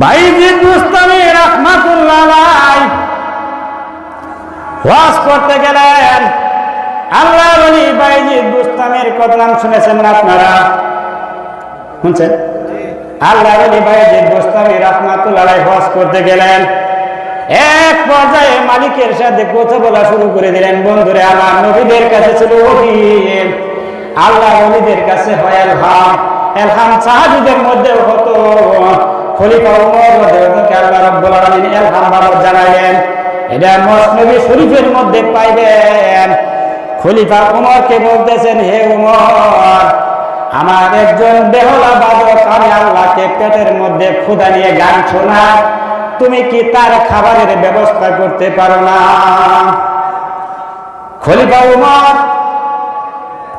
বাইজিদ করতে গেলেন। আল্লাহ নাম শুনেছেন আপনারা? করতে গেলেন। এক পর্যায়ে মালিকের সাথে কথা বলা শুরু করে দিলেন। বন্ধুরে, আমার নবীদের কাছে ছিল আল্লাহ নবীদের কাছে হয় এলহাম। এলহাম সাহাবিদের মধ্যে হতো খলিফা আল্লাহ রাব্বুল আলামিন শরীফের মধ্যে পাইবেন। খলিফা উমরকে বলতেছেন, হে উমর, আমার একজন বেহলা বাদক, আমি আল্লাহকে পেটের মধ্যে ক্ষুধা নিয়ে গান শোনা তুমি কি তার খাবারের ব্যবস্থা করতে পারো না? খলিফা উমর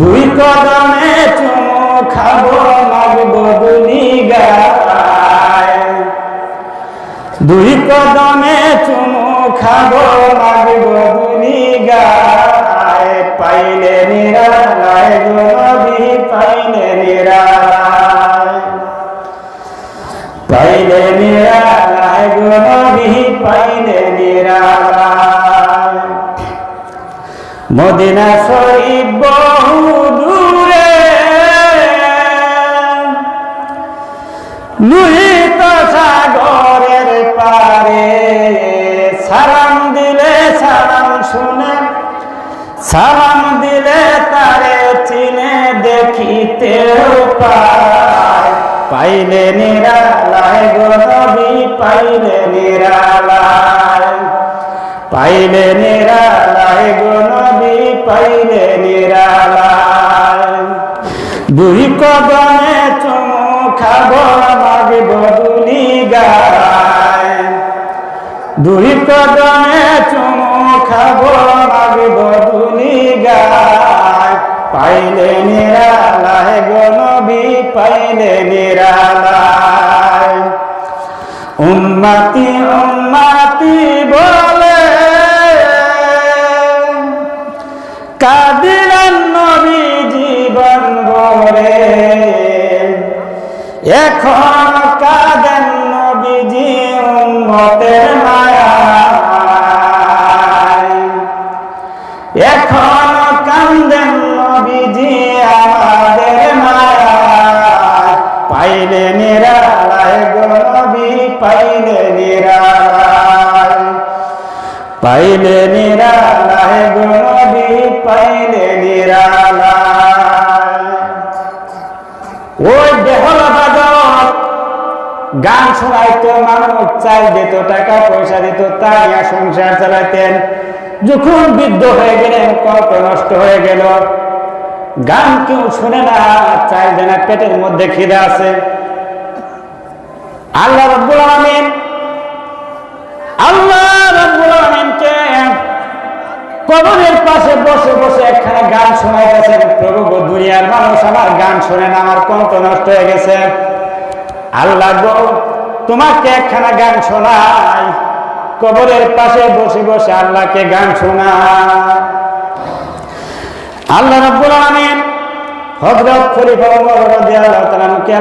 দুই কদমে চুমু খাব মাগবো দুনি গায়। দুই কদমে চুমু খাব মাগবো দুনি গায়। পাইলে নিরালায় নবী পাইলে নিরালায়। পাইলে নিরালায় নবী পাইলে নিরালায়। মদিনা শরীফ শুনে, সালাম দিলে তারে চিনে দেখিতেও পায়। পাইলে নিরালায় গো নবী পাইলে নিরালায়। পাইলে নিরালায় গো নবী পাইলে নিরালায়। দুই কদমে চুমু খাব মাগব দুলি গায়। দুই কদমে খাব মাগব দুলি গায়। পাইলে নিরালায় গো নবী পাইলে নিরালায়। উম্মতি উম্মতি বলে কাদিলেন নবী জীবন ভরে এখন কাদেন নবীজি উম্মতের পাইলে নিরালায় গো নবী পাইলে নিরালায়। ওই দেহলা গান শোনাইতো মানুষ চাল দিত টাকা পয়সা দিত তা নিয়ে সংসার চালাইতেন। যখন বৃদ্ধ হয়ে গেলেন কত নষ্ট হয়ে গেল। গান কেউ শুনে না, চাই যে না পেটের মধ্যে খিদে আছে। আল্লাহ রব্বুল আলামিন বসে বসে একখানা গান শোনাইতেছেন প্রভু দুনিয়ার মানুষ আমার গান শোনে না, আমার কণ্ঠ নষ্ট হয়ে গেছে। আল্লাহ তোমাকে একখানা গান শোনাই, কবরের পাশে বসে বসে আল্লাহকে গান শোনায় আল্লাহ রাব্বুল আলামিন হযরত খলিফা ওমর রাদিয়াল্লাহু তাআলা কে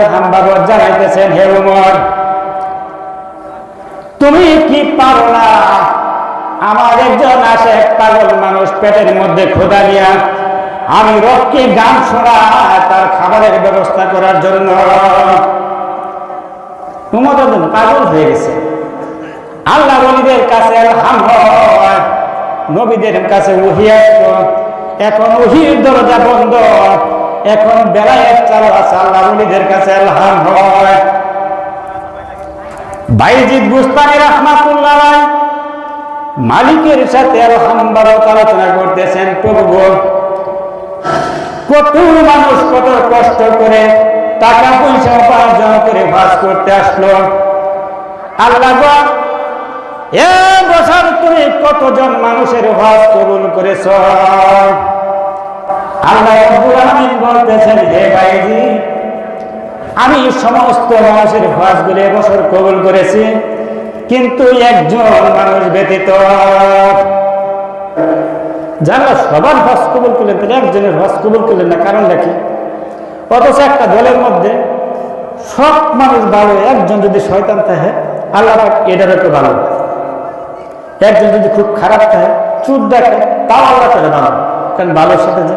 জানাইতেছেন, হে ওমর তুমি কি পারো না আমার একজন আসে পাগল মানুষ পেটের মধ্যে খোদা নিয়া, আমি রক্ষী গান শোনা তার খাবারের ব্যবস্থা করার জন্য। উমর রাদিয়াল্লাহু পাগল হয়ে গেছে। আল্লাহ নবীদের কাছে নবীদের কাছে আসতো এখন উহির দরজা বন্ধ, এখন বেলায়েত চালু আছে আল্লাহ নবীদের কাছে হাম হয় বাইজিদ বুস্তানি রহমাতুল্লাহ মালিকের সাথে আলহামবারত আলোচনা করতেছেন, প্রভু কত মানুষ কত কষ্ট করে টাকা পয়সা উপার্জন করে বাস করতে আসলো। আল্লাহ এ বছর তুমি কতজন মানুষের হজ কবুল করেছ? আল্লাহ আলামিন বলতেছেন, হে ভাইজি, আমি সমস্ত মানুষের হজগুলো এবছর কবুল করেছি। কিন্তু একজন মানুষ ব্যতীত যারা সবার হজ কবুল করলেন তাহলে একজনের হস কবুল করলেন না। কারণ দেখি, অথচ একটা দলের মধ্যে সব মানুষ ভালো, একজন যদি শয়তান থাকে, আল্লাহ এটার একটু ভালো একজন যদি খুব খারাপ থাকে, চুপ দেখে, তাও আল্লাহ তাহলে ভালো কারণ ভালোর সাথে যে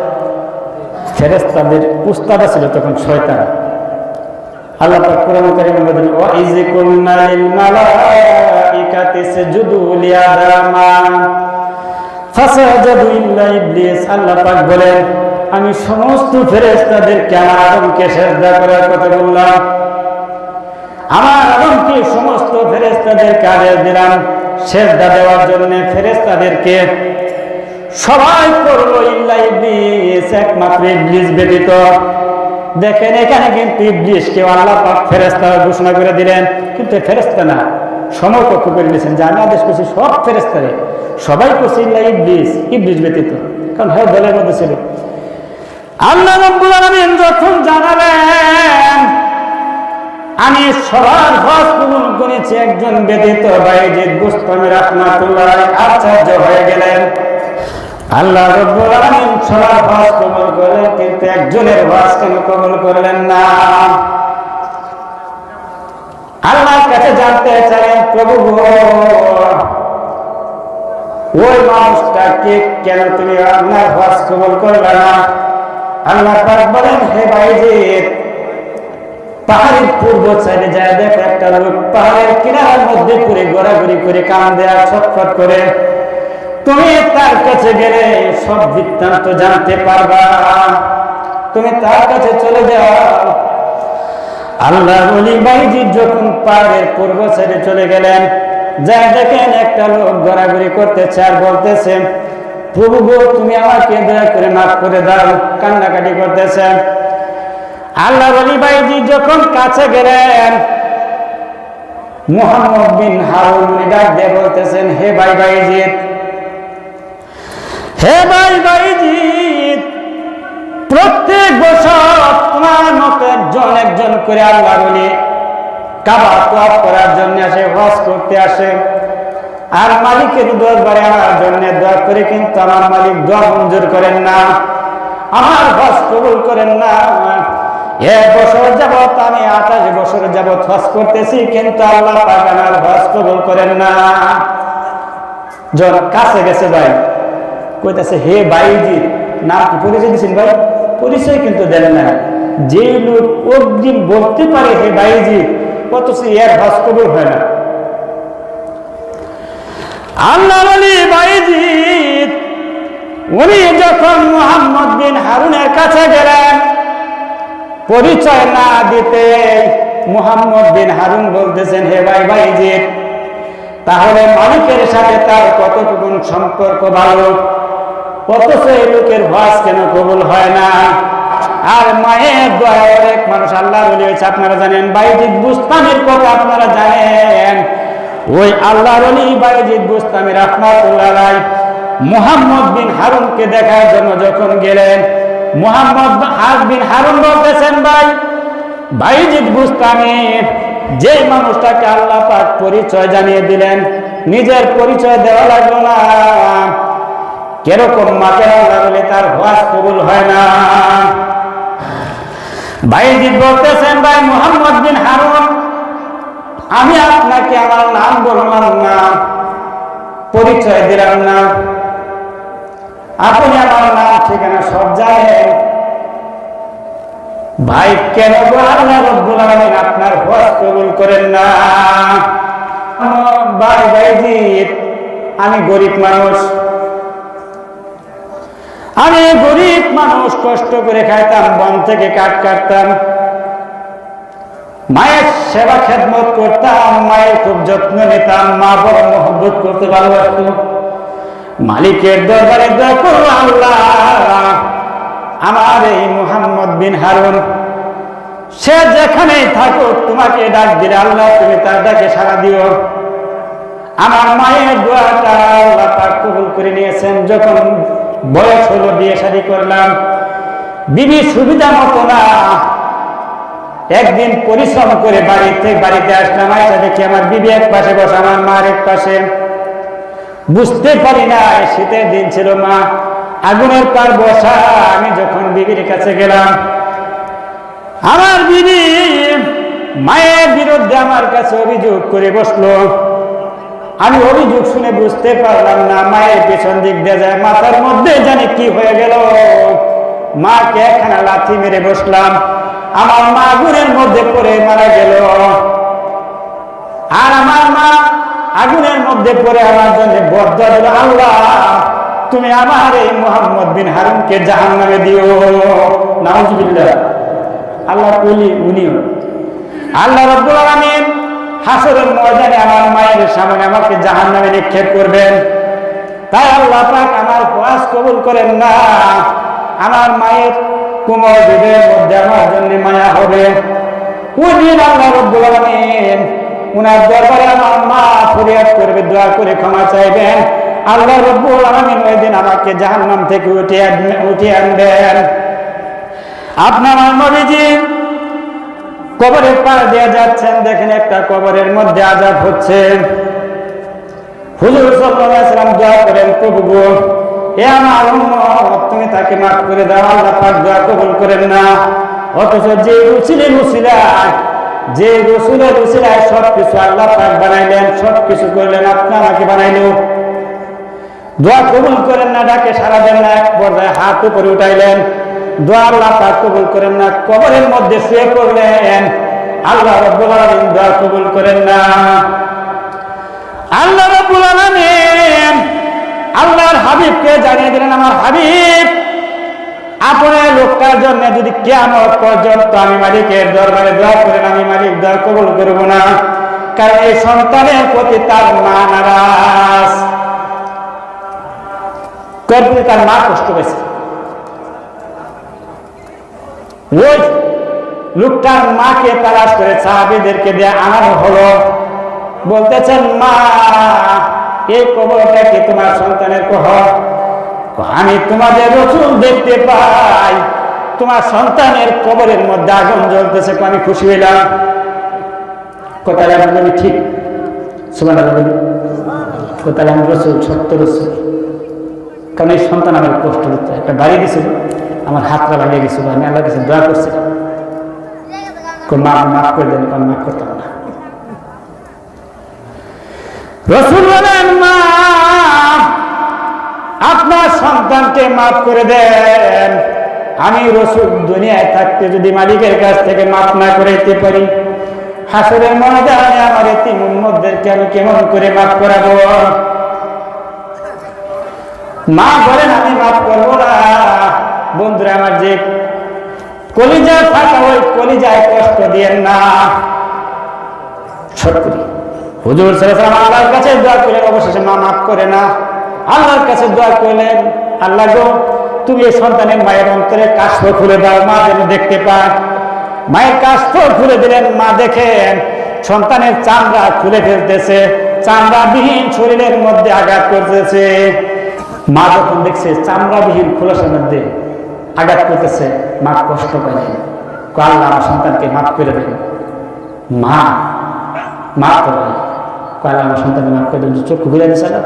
ফেরেস্তাদের উস্তাদা ছিল তখন শয়তান। আল্লাহ পাক কোরআন কারীমে বলেন, ওয়া ইজ কুননা আমি সমস্ত ফেরেশতাদেরকে আমার আদমকে করার কথা বললাম। আমার আদমকে সমস্ত ফেরেশতাদেরকে আদেশ দিলাম, সেজদা দেওয়ার জন্য ফেরেশতাদেরকে সবাই করল ইল্লা ইবলিস, একমাত্র ইবলিস ব্যতীত। দেখেন এখানে কিন্তু ইবলিস কেউ আল্লাহ ফেরেস্তা ঘোষণা করে দিলেন, কিন্তু ফেরেস্তা না। সমকক্ষ করে নিয়েছেন যে আমি আদেশ করছি সব ফেরেস্তারে সবাই করছে ইল্লা ইবলিস ইবলিস ব্যতীত। কারণ হ্যাঁ দলের মধ্যে ছিল। আল্লাহ রব্বুল আলামিন যখন জানালেন, আমি সবার হজ কবুল করেছি একজন ব্যতীত বাইজিদ বুস্তামি রাহমাতুল্লাহ আচার্য হয়ে গেলেন। আল্লাহ রব্বুল আলামিন সবার হজ কবুল করলেন, কিন্তু একজনের হজ কেন কবুল করলেন না? আল্লাহর কাছে জানতে চাইলেন, প্রভু ওই মানুষটাকে কেন তুমি আপনার হজ কবুল করলে না? আল্লাহ বলেন, হে ভাইজিৎ পাহাড়ের পূর্ব সাইডে যায়, দেখো একটা লোক পাহাড়ের কিনারার মধ্যে ঘুরে ঘোরাঘুরি করে কান দেয়া ছটফট করে। তুমি তার কাছে গেলে সব বৃত্তান্ত জানতে পারবা। তুমি তার কাছে চলে যাও আল্লাহ অলি বাইজি যখন পাহাড়ের পূর্ব চলে গেলেন যা দেখেন একটা লোক ঘোরাঘুরি করতেছে আর বলতেছে, প্রভু তুমি আমাকে দয়া করে মাফ করে দাও। কান্নাকাটি করতেছে। আল্লাহ বাইজি যখন কাছে গেলেন, মোহাম্মদ বিন হারুন ডাক দিয়ে বলতেছেন, হে ভাই বাইজিৎ হে ভাই বাইজিৎ প্রত্যেক বছর তোমার একজন একজন করে আল্লাহ বলি কাবা তোয়াফ করার জন্য আসে, হজ করতে আসে। আর মালিকের দরবারে আমার জন্য দোয়া করে কিন্তু আমার মালিক দোয়া মঞ্জুর করেন না, আমার হজ কবুল করেন না। এক বছর যাবত আমি আঠাশ বছর যাবত হজ করতেছি, কিন্তু আল্লাহ পাক আমার হজ কবুল করেন না। জন কাছে গেছে ভাই, কইতাছে, হে ভাইজি, নাম কি পরিচয় দিচ্ছেন ভাই? পরিচয় কিন্তু দেন না যে লোক অগ্রিম বলতে পারে হে ভাইজি অথচ এর হজ কবুল হয় না। আল্লাহ আলী ভাইজি উনি যখন মোহাম্মদ বিন হারুনের কাছে গেলেন, পরিচয় না দিতে মুহাম্মদ বিন হারুন বলতেছেন, হে ভাই ভাইজি তাহলে মালিকের সাথে তার কতটুকু সম্পর্ক ভালো? কত এই লোকের ভাস কেন কবুল হয় না? আর মায়ের দয়া অনেক মানুষ আল্লাহ হয়েছে, আপনারা জানেন, বাইজিদ বুস্তামের কথা আপনারা জানেন। ওই আল্লাহ রলি বাইজিদ বুস্তামি রহমাতুল্লাহ মুহাম্মদ বিন হারুনকে দেখার জন্য যখন গেলেন, মুহাম্মদ বিন হারুন বলতেছেন, ভাই, বাইজিদ বুস্তামির যে মানুষটাকে আল্লাহ পাক পরিচয় জানিয়ে দিলেন, নিজের পরিচয় দেওয়া লাগল না। কীরকম মাকে আল্লাহ তার হওয়াজ কবুল হয় না। বাইজিদ বলতেছেন ভাই মোহাম্মদ বিন হারুন, আমি আপনাকে আমার নাম বললাম না, পরিচয় দিলাম না। আপনি আমার নাম ঠিকানা সব জানেন। ভাই, কেন আল্লাহ রব্বুল আলামিন আপনার হজ কবুল করেন না? ভাই ভাইজি, আমি গরিব মানুষ। আমি গরিব মানুষ কষ্ট করে খাইতাম, বন থেকে কাঠ কাটতাম। মায়ের সেবা খেদমত করতাম, মায়ের খুব যত্ন নিতাম, মা বড় মহব্বত করতে ভালোবাসত। মালিকের দরবারে আমার এই মোহাম্মদ বিন হারুন, সে যেখানেই থাকুক তোমাকে ডাক দিলে আল্লাহ তুমি তার ডাকে সাড়া দিও। আমার মায়ের দোয়াটা আল্লাহ পাক কবুল করে নিয়েছেন, যখন বয়স হলো, বিয়ে শাদী করলাম। বিবি সুবিধা মতো না। একদিন পরিশ্রম করে বাড়িতে বাড়িতে আসলাম, আয়সা দেখি আমার বিবি এক পাশে বসে, আমার মার এক পাশে। বুঝতে পারি না শীতের দিন ছিল মা। আগুনের পার বসা, আমি যখন বিবির কাছে গেলাম, আমার বিবি মায়ের বিরুদ্ধে আমার কাছে অভিযোগ করে বসল। আমি অভিযোগ শুনে বুঝতে পারলাম না, মায়ের পেছন দিক দিয়ে যায়, মাথার মধ্যে জানি কি হয়ে গেল। মাকে একখানা লাথি মেরে বসলাম, আমার মা আগুনের মধ্যে পড়ে মারা গেল। আর আমার মা আগুনের মধ্যে পড়ে আমার জন্য বদ্ধ দিল আল্লাহ, তুমি আমার এই মোহাম্মদ বিন হারুনকে জাহান নামে দিও। নাউজুবিল্লাহ। আল্লাহ কইলি উনিও। আল্লাহ রব্বুল আলামিন হাসরের ময়দানে আমার মায়ের সামনে আমাকে জাহান নামে নিক্ষেপ করবেন। তাই আল্লাহ পাক আমার ওয়াজ কবুল করেন না। আমার মায়ের কোমর দুধের মধ্যে আমার জন্য মায়া হবে। ওই আল্লাহ রব্বুল উনার দরবারে আমার মা ফরিয়াদ করবে, দোয়া করে ক্ষমা চাইবেন। আল্লাহ রব্বুল আলামিন ওই দিন আমাকে জাহান্নাম থেকে আনবে- উঠিয়ে আনবেন। আপনার নবীজি কবরের পার দিয়ে যাচ্ছেন দেখেন একটা কবরের মধ্যে আজাব হচ্ছে। হুজুর সাল্লাম দোয়া করেন প্রভু এ আমার তুমি তাকে মাফ করে দাও, আল্লাহ পাক দোয়া কবুল করেন না। অথচ যে রুচিলে রুচিলায় যে রসুলের সব কিছু আল্লাহ পাক বানাইলেন সব কিছু করলেন, আপনি আমাকে বানাইলো দোয়া কবুল করেন না, ডাকে সারা দেন না, এক পর্যায়ে হাত উপরে উঠাইলেন। দোয়া আল্লাহ পাক কবুল করেন না, কবরের মধ্যে শুয়ে পড়লেন। আল্লাহ রব্বুল আলামিন দোয়া কবুল করেন না। আল্লাহ রব্বুল আলামিন আল্লাহর হাবিবকে জানিয়ে দিলেন, আমার হাবিব, আপনার লোকটার জন্য যদি কিয়ামত পর্যন্ত আমি মালিকের দরবারে দোয়া করেন আমি মালিক দোয়া কবুল করব না। কারণ এই সন্তানের প্রতি তার মা নারাজ। তার মা কষ্ট পেয়েছে ওই লোকটার মাকে তালাশ করে সাহাবিদেরকে দিয়ে আনানো হলো। বলতেছেন, মা, এই কবরটা কি তোমার সন্তানের কবর? আমি তোমাদের রসুল দেখতে পাই। তোমার সন্তানের কবরের মধ্যে আগুন জ্বলতেছে আমি খুশি হইলাম। কোথায় আমি ঠিক। সুমান কোথায় আমি রসুল সত্য রসুল। কারণ এই সন্তান আমার কষ্ট দিচ্ছে। একটা বাড়ি দিছিল আমার হাতটা লাগিয়ে গেছিল, আমি আল্লাহ কাছে দোয়া কই মা মাফ করে দেন, আমি মাফ করতাম না। রসুল বলেন, মা, আপনার সন্তানকে মাফ করে দেন। আমি রসুল দুনিয়ায় থাকতে যদি মালিকের কাছ থেকে মাফ না করাইতে পারি, হাসরের ময়দানে আমার তিন মধ্যেকে আমি কেমন করে মাফ করাবো? মা বলেন, আমি মাফ করব না। বন্ধুরা আমার যে কলিজা থাকা ওই কলিজায় কষ্ট দিয়েন না। সত্যি হুজুর সাল্লাল্লাহু আল্লাহর কাছে দোয়া করলেন, অবশেষে মা মাফ করে না। আল্লাহর কাছে দোয়া করলেন, আল্লাহ গো, তুমি এই সন্তানের মায়ের অন্তরে খুলে দাও, মা যেন দেখতে পায়। মায়ের কাষ্ঠ খুলে দিলেন, মা দেখেন সন্তানের চামড়া খুলে ফেলতেছে, চামড়াবিহীন শরীরের মধ্যে আঘাত করতেছে। মা যখন দেখছে, চামড়াবিহীন খোলসের মধ্যে আঘাত করতেছে মা কষ্ট পায় কো আল্লাহ আমার সন্তানকে মাফ করে দেন। মা করে দেন কো আল্লাহ আমার সন্তানকে মাফ করে দেন। চক্ষু ঘুরে দিচ্ছে আল্লাহ।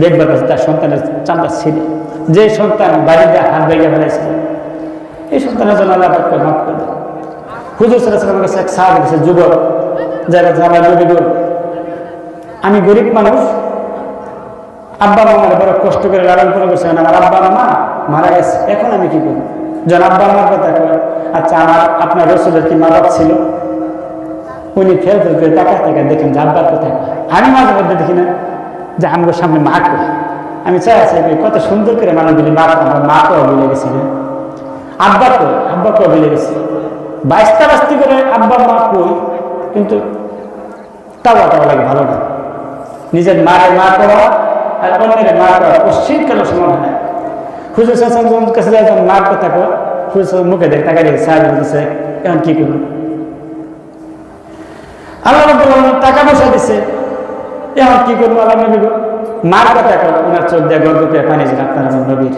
দেখবার কাছে তার সন্তানের চামড়া ছিল যে সন্তান বাড়িতে হাত ভেঙে ফেলেছিল এই সন্তানের জন্য আল্লাহ করে মাফ করে দেন। হুজুর সাল্লাহ কাছে এক সাহাবি গেছে যুবক। যারা আমার নবী গো, আমি গরিব মানুষ। আব্বা মামার বড় কষ্ট করে লালন পালন করছে আমার আব্বা মামা মারা গেছে। এখন আমি কি করব? যখন আব্বা আমার কথা কয় আচ্ছা আমার, আপনার রসুলের কি মা বাপ ছিল? উনি ফেল ফেল করে টাকা টাকা দেখেন যে আব্বার কয়। আমি মাঝে মধ্যে দেখি না, যে আমার সামনে মা কয় আমি চাই আছি কত সুন্দর করে মানুষ দিলি মা আমার মা কেউ বলে গেছি রে আব্বা কই আব্বা কেউ বলে গেছি। বাইশটা বাস্তি করে আব্বা, মা কই, কিন্তু তাও তাও লাগে ভালো না। নিজের মায়ের মা করা আর অন্যের মা করা পশ্চিম কেন সমান হয়। না হুজুর সাসন কাছে যখন মার কথা কো হুজুর মুখে দেখ দিয়ে সাহেব বলতেছে, এখন কি করব? আল্লাহ টাকা পয়সা দিচ্ছে এখন কি করব? আল্লাহ নবী? মার কথা কর। ওনার চোখ দিয়ে গর্ব করে পানি যেন আপনার নবীর।